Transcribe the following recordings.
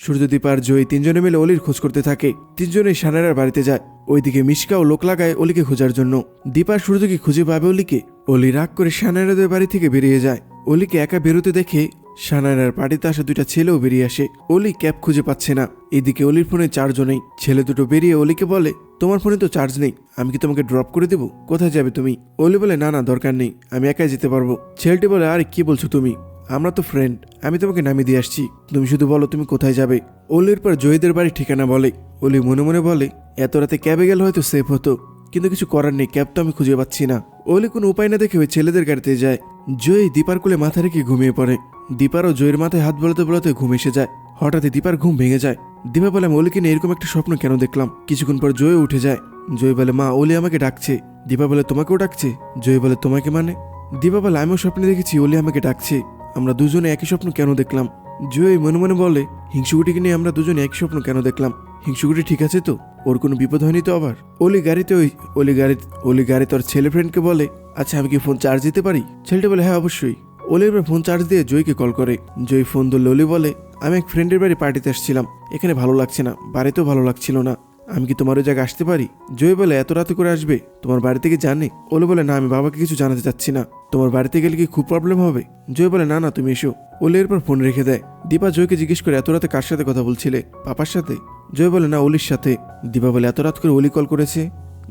সূর্যদীপ আর জয়ী তিনজনে মিলে অলির খোঁজ করতে থাকে। তিনজনে সানারার বাড়িতে যায়। ওইদিকে মিশকা ও লোক লাগায় অলিকে খোঁজার জন্য। দীপা সূর্যকে খুঁজে পাবে অলিকে। অলি রাগ করে সানারাদের বাড়ি থেকে বেরিয়ে যায়। অলিকে একা বেরোতে দেখে সানারার পার্টিতে আসা দুইটা ছেলেও বেরিয়ে আসে। অলি ক্যাব খুঁজে পাচ্ছে না। এদিকে অলির ফোনে চার্জও নেই। ছেলে দুটো বেরিয়ে অলিকে বলে, তোমার ফোনে তো চার্জ নেই। আমি কি তোমাকে ড্রপ করে দেবো? কোথায় যাবে তুমি? অলি বলে, না না, দরকার নেই। আমি একাই যেতে পারব। ছেলেটি বলে, আরে, কি বলছো তুমি? আমরা তো ফ্রেন্ড আমি তোমাকে নামিয়ে দিয়ে আসছি। তুমি শুধু বলো তুমি কোথায় যাবে। অলির পর জয়ীদের বাড়ির ঠিকানা বলে। অলি মনে মনে বলে, এত রাতে ক্যাবে গেলে হয়তো সেফ হতো, কিন্তু কিছু করার নেই, ক্যাব তো আমি খুঁজে পাচ্ছি না। অলি কোনো উপায় না দেখে ওই ছেলেদের গাড়িতে যায়। জয়ী দীপার কোলে মাথা রেখে ঘুমিয়ে পড়ে। দীপারও জয়ের মাথায় হাত বলাতে বলাতে ঘুম এসে যায়। হঠাৎই দীপার ঘুম ভেঙে যায়। দীপা বলে আমি অলিকে নিয়ে এরকম একটা স্বপ্ন কেন দেখলাম? কিছুক্ষণ পর জয় উঠে যায়। জয় বলে, মা ওলি আমাকে ডাকছে। দীপা বলে, তোমাকেও ডাকছে? জয় বলে, তোমাকে মানে? দীপা বলে, আমিও স্বপ্নে দেখেছি ওলি আমাকে ডাকছে। আমরা দুজনে একই স্বপ্ন কেন দেখলাম? জয় মনে মনে বলে, হিংসুকুটিকে নিয়ে আমরা দুজনে একই স্বপ্ন কেন দেখলাম? হিংসুকুটি ঠিক আছে তো? ওর কোনো বিপদ হয়নি তো আবার? অলি গাড়িতে ওই অলি গাড়ি অলি গাড়ি তোর ছেলে ফ্রেন্ডকে বলে আচ্ছা আমি কি ফোন চার্জ দিতে পারি? ছেলেটা বলে হ্যাঁ অবশ্যই। অলি এবার ফোন চার্জ দিয়ে জয়কে কল করে। জয় ফোন ধরলে অলি বলে, আমি এক ফ্রেন্ডের বাড়ি পার্টিতে আসছিলাম। এখানে ভালো লাগছে না, বাড়িতেও ভালো লাগছিল না। আমি কি তোমার ওই জায়গায় আসতে পারি? জয় বলে, এত রাতে করে আসবে? তোমার বাড়ি থেকে জানে? ওলে বলে, না, আমি বাবাকে কিছু জানাতে চাচ্ছি না। তোমার বাড়িতে গেলে কি খুব প্রবলেম হবে? জয় বলে, না না, তুমি এসো। ওলে এরপর ফোন রেখে দেয়। দীপা জয়কে জিজ্ঞেস করে, এত রাতে কার সাথে কথা বলছিলে? পাপার সাথে। জয় বলে, না অলির সাথে। দীপা বলে, এত রাত করে অলি কল করেছে?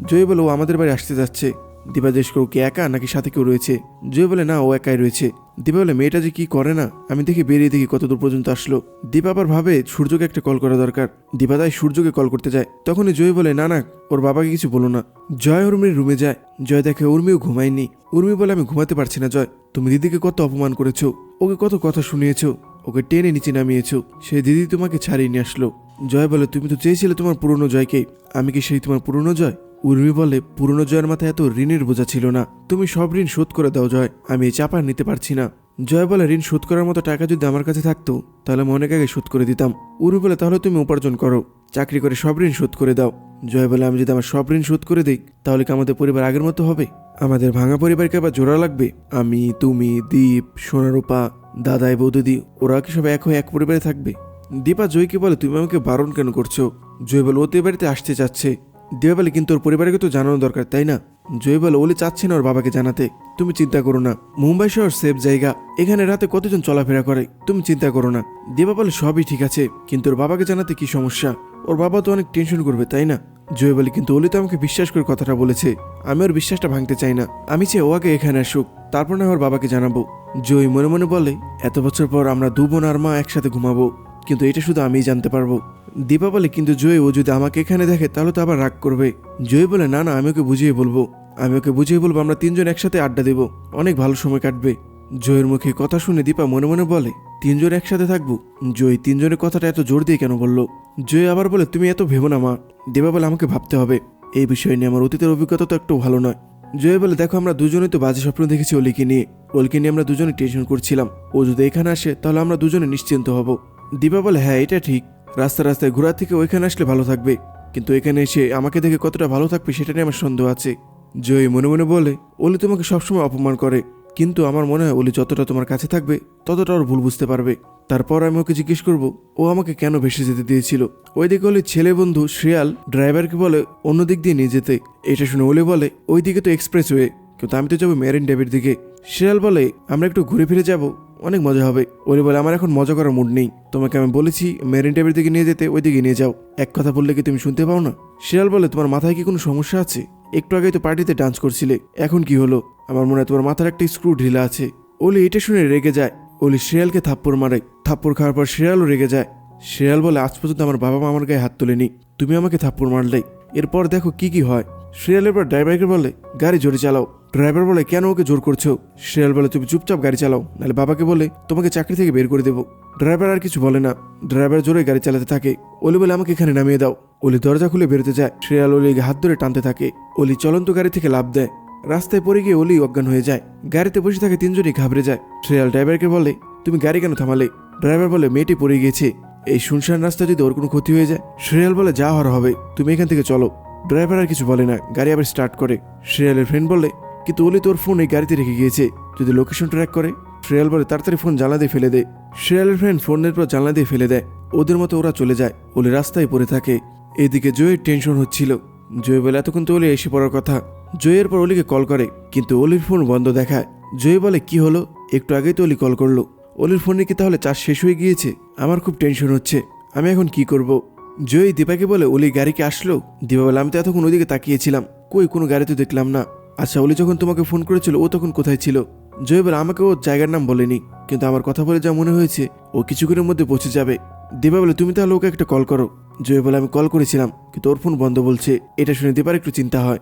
জয় বলে, ও আমাদের বাড়ি আসতে যাচ্ছে। দীপা জিজ্ঞেস করে কি একা নাকি সাথে কেউ রয়েছে? জয় বলে, না, ও একাই রয়েছে। দীপা বলে, মেয়েটা যে কি করে না? আমি দেখি বেরিয়ে দেখি কত দূর পর্যন্ত আসলো। দীপা আবার ভাবে, সূর্যকে একটা কল করা দরকার। দীপা তাই সূর্যকে কল করতে যায়। তখনই জয় বলে, না না, ওর বাবাকে কিছু বলো না। জয় উর্মির রুমে যায়। জয় দেখে, উর্মিও ঘুমায়নি। উর্মি বলে, আমি ঘুমাতে পারছি না, জয়। তুমি দিদিকে কত অপমান করেছ। ওকে কত কথা শুনিয়েছো। ওকে টেনে নিচে নামিয়েছো। সেই দিদি তোমাকে ছাড়িয়ে নিয়ে আসলো। জয় বলে, তুমি তো চেয়েছিলে তোমার পুরনো জয়কে। আমি কি সেই তোমার পুরনো জয়? উর্মি বলে, পুরনো জয়ের মাথায় এত ঋণের বোঝা ছিল না। তুমি সব ঋণ শোধ করে দাও, জয়। আমি এই চাপা নিতে পারছি না। জয় বলে, ঋণ শোধ করার মতো টাকা যদি আমার কাছে থাকতো, তাহলে আমি অনেক আগে শোধ করে দিতাম। উর্মি বলে, তাহলে তুমি উপার্জন করো। চাকরি করে সব ঋণ শোধ করে দাও। জয় বলে, আমি যদি আমার সব ঋণ শোধ করে দিই, তাহলে কি আমাদের পরিবার আগের মতো হবে? আমাদের ভাঙা পরিবারকে আবার জোড়া লাগবে? আমি, তুমি, দীপ, সোনারূপা, দাদাই, বৌদিদি ওরা কি সব এক হয়ে এক পরিবারে থাকবে? দীপা জয়কে বলে, তুমি আমাকে বারণ কেন করছ? জয় বলে ওতে বাড়িতে আসতে চাচ্ছে। দীপা বলে কিন্তু ওর পরিবারকে তো জানানো দরকার, তাই না? জয় বলে ওলি চাচ্ছে না ওর বাবাকে জানাতে। তুমি চিন্তা করো না। মুম্বাই শহর সেফ জায়গা। এখানে রাতে কতজন চলাফেরা করে, তুমি চিন্তা করো না। দীপা বলে সবই ঠিক আছে, কিন্তু ওর বাবাকে জানাতে কি সমস্যা? ওর বাবা তো অনেক টেনশন করবে, তাই না? জয় বলে কিন্তু ওলি তো আমাকে বিশ্বাস করে কথাটা বলেছে। আমি ওর বিশ্বাসটা ভাঙতে চাই না। আমি চাই ও আগে এখানে আসুক, তারপর না ওর বাবাকে জানাব। জয় মনে মনে বলে, এত বছর পর আমরা দু বোন আর মা একসাথে ঘুমাবো। কিন্তু এটা শুধু আমিই জানতে পারব। দীপা বলে, কিন্তু জয় ও যদি আমাকে এখানে দেখে, তাহলে তো আবার রাগ করবে। জয় বলে, না না, আমি ওকে বুঝিয়ে বলব। আমি ওকে বুঝিয়ে বলব, আমরা তিনজন একসাথে আড্ডা দেবো। অনেক ভালো সময় কাটবে। জয়ের মুখে কথা শুনে দীপা মনে মনে বলে, তিনজন একসাথে থাকব? জয় তিনজনের কথাটা এত জোর দিয়ে কেন বলল? জয় আবার বলে, তুমি এত ভেবো না, মা। দীপা বলে, আমাকে ভাবতে হবে। এই বিষয় নিয়ে আমার অতীতের অভিজ্ঞতা তো একটু ভালো নয়। জয় বলে, দেখো, আমরা দুজনেই তো বাজে স্বপ্ন দেখেছি অলিকে নিয়ে। অলিকে নিয়ে আমরা দুজনে টেনশন করছিলাম। ও যদি এখানে আসে, তাহলে আমরা দুজনে নিশ্চিন্ত হব। দীপা বলে হ্যাঁ এটা ঠিক। রাস্তা রাস্তায় ঘোরা থেকে ওইখানে আসলে ভালো থাকবে। কিন্তু এখানে এসে আমাকে দেখে কতটা ভালো থাকবে সেটা নিয়ে আমার সন্দেহ আছে। জয় মনে মনে বলে ওলি তোমাকে সবসময় অপমান করে। কিন্তু আমার মনে হয় ওলি যতটা তোমার কাছে থাকবে, ততটা ওর ভুল বুঝতে পারবে। তারপর আমি ওকে জিজ্ঞেস করব, ও আমাকে কেন ভেসে যেতে দিয়েছিল? ওইদিকে হলে ছেলে বন্ধু শ্রেয়াল ড্রাইভারকে বলে, অন্য দিক দিয়ে নিয়ে যেতে। এটা শুনে ওলি বলে ওই দিকে তো এক্সপ্রেস ওয়ে কিন্তু আমি তো যাব মেরিন ডেবের দিকে। শ্রেয়াল বলে, আমরা একটু ঘুরে ফিরে যাব। অনেক মজা হবে। ওলি বলে, আমার এখন মজা করার মুড নেই। তোমাকে আমি বলেছি মেরিন ডেবের দিকে নিয়ে যেতে ওই দিকে নিয়ে যাও। এক কথা বললে কি তুমি শুনতে পাও না? শিয়াল বলে, তোমার মাথায় কি কোনো সমস্যা আছে? একটু আগে তো পার্টিতে ডান্স করছিলে। এখন কি হলো? আমার মনে হয় তোমার মাথার একটা স্ক্রু ঢিলা আছে। ওলি এটা শুনে রেগে যায়। ওলি শিয়ালকে থাপ্পড় মারে। থাপ্পড় খাওয়ার পর শিয়ালও রেগে যায়। শিয়াল বলে, আজ পর্যন্ত আমার বাবা মা আমার গায়ে হাত তোলেনি। তুমি আমাকে থাপ্পড় মারলে। এরপর দেখো কি কি হয়। শিয়ালের পর ড্রাইভারকে বলে, গাড়ি জোরে চালাও। ড্রাইভার বলে, কেন ওকে জোর করছ? শিয়াল বলে, তুমি চুপচাপ গাড়ি চালাও, নাহলে বাবাকে বলে তোমাকে চাকরি থেকে বের করে দেবো। ড্রাইভার আর কিছু বলে না। ড্রাইভার জোরে গাড়ি চালাতে থাকে। অলি বলে, আমাকে এখানে নামিয়ে দাও। অলি দরজা খুলে বেরোতে যায়। শিয়াল অলিকে হাত ধরে টানতে থাকে। অলি চলন্ত গাড়ি থেকে লাভ দেয়। রাস্তায় পড়ে গিয়ে অলি অজ্ঞান হয়ে যায়। গাড়িতে বসে থাকে তিনজনই ঘাবড়ে যায়। শ্রেয়াল ড্রাইভারকে বলে, তুমি গাড়ি কেন থামালে? ড্রাইভার বলে, মেয়েটি পড়ে গিয়েছে। এই শুনশান রাস্তা যদি ওর কোনো ক্ষতি হয়ে যায়? শ্রেয়াল বলে, যা হওয়ার হবে। তুমি এখান থেকে চলো। ড্রাইভার আর কিছু বলে না। গাড়ি আবার স্টার্ট করে। শ্রেয়ালের ফ্রেন্ড বলে কিন্তু ওলি তোর ফোন এই গাড়িতে রেখে গিয়েছে। যদি লোকেশন ট্র্যাক করে শ্রেয়াল বলে তাড়াতাড়ি ফোন জানলা দিয়ে ফেলে দেয় শ্রেয়ালের ফ্রেন্ড ফোনের পর জানলা দিয়ে ফেলে দেয়। ওদের মতো ওরা চলে যায়। ওলি রাস্তায় পড়ে থাকে। এদিকে জয়ের টেনশন হচ্ছিল। জয় বলে, এতক্ষণ তো ওলি এসে পড়ার কথা। জয়ের পর অলিকে কল করে, কিন্তু অলির ফোন বন্ধ দেখায়। জয় বলে, কি হলো? একটু আগেই তো অলি কল করল। অলির ফোনে কি তাহলে চার্জ শেষ হয়ে গিয়েছে? আমার খুব টেনশন হচ্ছে। আমি এখন কি করব? জয় দীপাকে বলে, অলি গাড়িকে আসলো? দীপা বলে, আমি তো এতক্ষণ ওদিকে তাকিয়েছিলাম। কই, কোনো গাড়ি তো দেখলাম না। আচ্ছা অলি যখন তোমাকে ফোন করেছিল, ও তখন কোথায় ছিল? জয় বলে আমাকে ও জায়গার নাম বলেনি, কিন্তু আমার কথা বলে যা মনে হয়েছে, ও কিছুক্ষণের মধ্যে পৌঁছে যাবে। দীপা বলে, তুমি তাহলে ওকে একটা কল করো। জয় বলে, আমি কল করেছিলাম, কিন্তু ওর ফোন বন্ধ বলছে। এটা শুনে দীপার একটু চিন্তা হয়।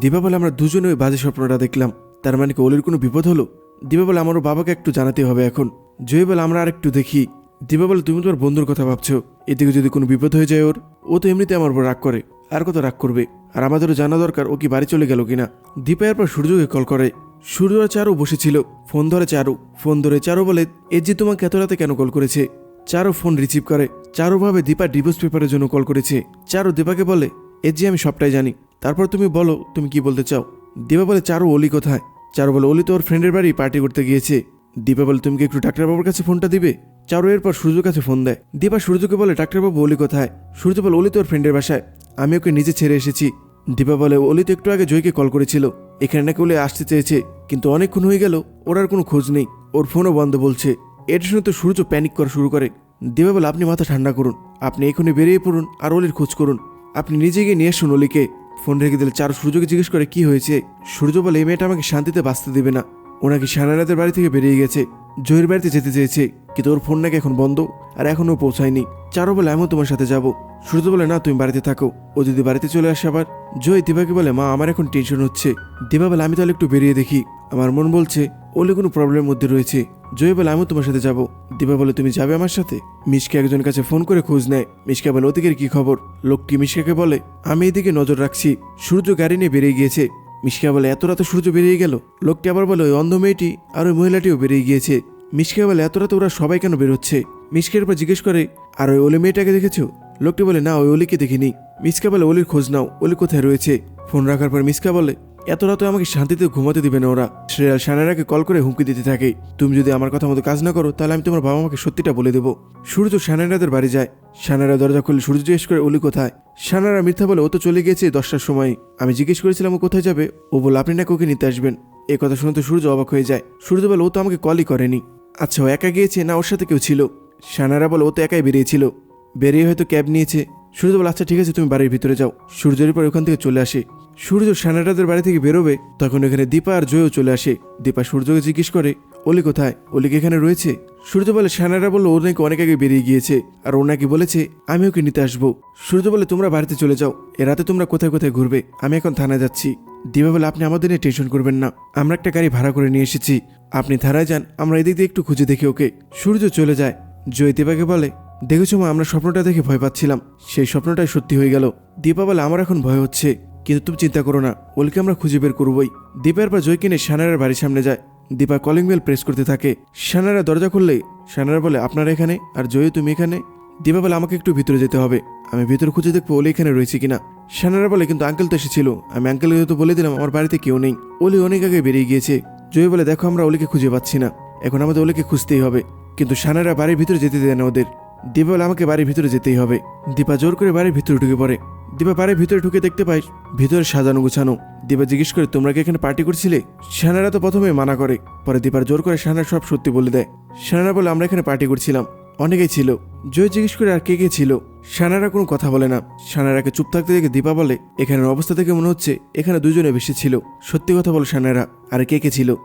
দীপা বলে, আমরা দুজনে ওই বাজে স্বপ্নটা দেখলাম। তার মানে কি অলির কোনো বিপদ হলো? দিবা বলে আমারও বাবাকে একটু জানাতে হবে এখন। জয় বলে, আমরা আর একটু দেখি। দিবা বলে, তুমি তোমার বন্ধুর কথা ভাবছ। এদিকে যদি কোনো বিপদ হয়ে যায় ওর, ও তো এমনিতে আমার উপর রাগ করে। আর কত রাগ করবে? আর আমাদেরও জানা দরকার ও কি বাড়ি চলে গেল কিনা। দীপা এরপর সূর্যকে কল করে, সূর্য চারু বসেছিল। ফোন ধরে চারু। ফোন ধরে চারু বলে, এ যে তোমাকে এত রাতে কেন কল করেছে? চারু ফোন রিসিভ করে। চারু ভাবে দীপা ডিভোর্স পেপারের জন্য কল করেছে। চারু দীপাকে বলে, এ যে আমি সবটাই জানি। তারপর তুমি বলো, তুমি কি বলতে চাও? দীপা বলে, চারু অলি কোথায়? চারু বলে, অলি তো ওর ফ্রেন্ডের বাড়ি পার্টি করতে গিয়েছে। দীপা বলে, তুমি কি একটু ডাক্তারবাবুর কাছে ফোনটা দিবে? চারু এরপর সূর্যর কাছে ফোন দেয়। দীপা সূর্যকে বলে, ডাক্তারবাবু অলি কোথায়? সূর্য বলে, অলি তোর ফ্রেন্ডের বাসায়। আমি ওকে নিজে ছেড়ে এসেছি। দীপা বলে, অলি তো একটু আগে জয়কে কল করেছিল। এখানে নাকি অলি আসতে চেয়েছে, কিন্তু অনেকক্ষণ হয়ে গেল, ওর আর কোনো খোঁজ নেই। ওর ফোনও বন্ধ বলছে। এটা শুনে তো সূর্য প্যানিক করা শুরু করে। দীপা বলে, আপনি মাথা ঠান্ডা করুন। আপনি এখনই বেরিয়ে পড়ুন আর অলির খোঁজ করুন। আপনি নিজে গিয়ে নিয়ে আসুন অলিকে। ফোন রেখে দিলে চারু সূর্যকে জিজ্ঞেস করে, কি হয়েছে? সূর্য বলে, এই মেয়েটা আমাকে শান্তিতে বাঁচতে দেবে না। ওনাকে সানারাদের বাড়ি থেকে বেরিয়ে গেছে। জয়ের বাড়িতে যেতে চেয়েছে, কিন্তু ওর ফোন নাকি এখন বন্ধ আর এখনও পৌঁছায়নি। চারো বলে, আমিও তোমার সাথে যাব। সূর্য বলে, না, তুমি বাড়িতে থাকো। ও যদি বাড়িতে চলে আসে আবার, জয় দিবাকে বলে, মা, আমার এখন টেনশন হচ্ছে। দিবা বলে, আমি তাহলে একটু বেরিয়ে দেখি। আমার মন বলছে, ওলে কোনো প্রবলেমের মধ্যে রয়েছে। জয় বলে, আমিও তোমার সাথে যাব। দিবা বলে, তুমি যাবে আমার সাথে? মিশকে একজন কাছে ফোন করে খোঁজ নেয়। মিশকা বলে, ওদিকের কি খবর? লোকটি মিশকাকে বলে, আমি এদিকে নজর রাখছি। সূর্য গাড়ি নিয়ে বেরিয়ে গিয়েছে। মিশকা বলে, এত রাতে সূর্য বেরিয়ে গেল? লোকটি আবার বলে, ওই অন্ধ মেয়েটি আর ওই মহিলাটিও বেরিয়ে গিয়েছে। মিশকা বলে, এত রাতে ওরা সবাই কেন বেরোচ্ছে? মিশকের পর জিজ্ঞেস করে, আর ওই অলি মেয়েটাকে দেখেছ? লোকটি বলে, না, ওই অলিকে দেখিনি। মিসকা বলে অলির খোঁজ নাও অলি কোথায় রয়েছে? ফোন রাখার পর মিসকা বলে এত রাতে আমাকে শান্তিতে ঘুমাতে দিবে না ওরা। শ্রেয়াল সানারাকে কল করে হুমকি দিতে থাকে। তুমি যদি আমার কথা মতো কাজ না করো, তাহলে আমি তোমার বাবা মাকে সত্যিটা বলে দেবো। সূর্য সানারাদের বাড়ি যায়। সানারা দরজা খুলে সূর্য জিজ্ঞেস করে, অলি কোথায়? সানারা মিথ্যা বলে, ও তো চলে গিয়েছে দশটার সময়। আমি জিজ্ঞেস করেছিলাম, ও কোথায় যাবে? ও বলে আপনি নাকি ওকে নিতে আসবেন? এ কথা শুনে তো সূর্য অবাক হয়ে যায়। সূর্য বলে, ও তো আমাকে কলই করেনি। আচ্ছা ও একা গিয়েছে? না, ওর সাথে কেউ ছিল? সানারা বলে, ও তো একাই বেরিয়েছিল। বেরিয়ে হয়তো ক্যাব নিয়েছে। সূর্য বলে আচ্ছা ঠিক আছে, তুমি বাড়ির ভিতরে যাও। সূর্যের পর ওখান থেকে চলে আসে। সূর্য সানারাদের বাড়ি থেকে বেরোবে, তখন এখানে দীপা আর জয়ও চলে আসে। দীপা সূর্যকে জিজ্ঞেস করে অলি কোথায়? অলি কি এখানে রয়েছে? সূর্য বলে, সানারা বলল ও নাকি অনেক আগে বেরিয়ে গিয়েছে, আর ও নাকি বলেছে, আমি ওকে নিতে আসব। সূর্য বলে, তোমরা বাড়িতে চলে যাও, এ রাতে তোমরা কোথায় কোথায় ঘুরবে? আমি এখন থানায় যাচ্ছি। দিবা বলে, আপনি আমাদের নিয়ে টেনশন করবেন না, আমরা একটা গাড়ি ভাড়া করে নিয়ে এসেছি। আপনি থানায় যান, আমরা এদিক দিয়ে একটু খুঁজে দেখি ওকে। সূর্য চলে যায়। জয় দীপাকে বলে দেখেছ মা, আমরা স্বপ্নটা দেখে ভয় পাচ্ছিলাম। সেই স্বপ্নটাই সত্যি হয়ে গেল। দীপা বলে, আমার এখন ভয় হচ্ছে, কিন্তু তুমি চিন্তা করো না, ওলকে আমরা খুঁজে বের করবই। দীপার পর জয় কিনে সানারার বাড়ির সামনে যায়। দীপা কলিং বেল প্রেস করতে থাকে। সানারা দরজা খুললে সানারা বলে, আপনারা এখানে? আর জয় তুমি এখানে? দীপা বলে, আমাকে একটু ভিতরে যেতে হবে। আমি ভিতরে খুঁজে দেখব ওলি এখানে রয়েছে কিনা। সানারা বলে, কিন্তু আঙ্কেল তো এসেছিল। আমি আঙ্কেলকে হয়তো বলে দিলাম, আমার বাড়িতে কেউ নেই। ওলি অনেক আগে বেরিয়ে গিয়েছে। জয় বলে, দেখো, আমরা ওলিকে খুঁজে পাচ্ছি না। এখন আমাদের ওলিকে খুঁজতেই হবে। কিন্তু সানারা বাড়ির ভিতরে যেতে দেয় না ওদের। দীপা বলে, আমাকে বাড়ির ভিতরে যেতেই হবে। দীপা জোর করে বাড়ির ভিতরে ঢুকে পড়ে। দীপা বাড়ির ভিতরে ঢুকে দেখতে পাই ভিতরে সাজানো গুছানো। দীপা জিজ্ঞেস করে, তোমরা কি এখানে পার্টি করছিলে? সানারা তো প্রথমে মানা করে, পরে দীপার জোর করে সানারা সব সত্যি বলে দেয়। সানারা বলে, আমরা এখানে পার্টি করছিলাম, অনেকেই ছিল। জয় জিজ্ঞেস করে, আর কে কে ছিল? সানারা কোনো কথা বলে না। সানারাকে চুপ থাকতে দেখে দীপা বলে, এখানের অবস্থা থেকে মনে হচ্ছে এখানে দুজনে বেশি ছিল। সত্যি কথা বলো সানারা আর কে কে ছিল?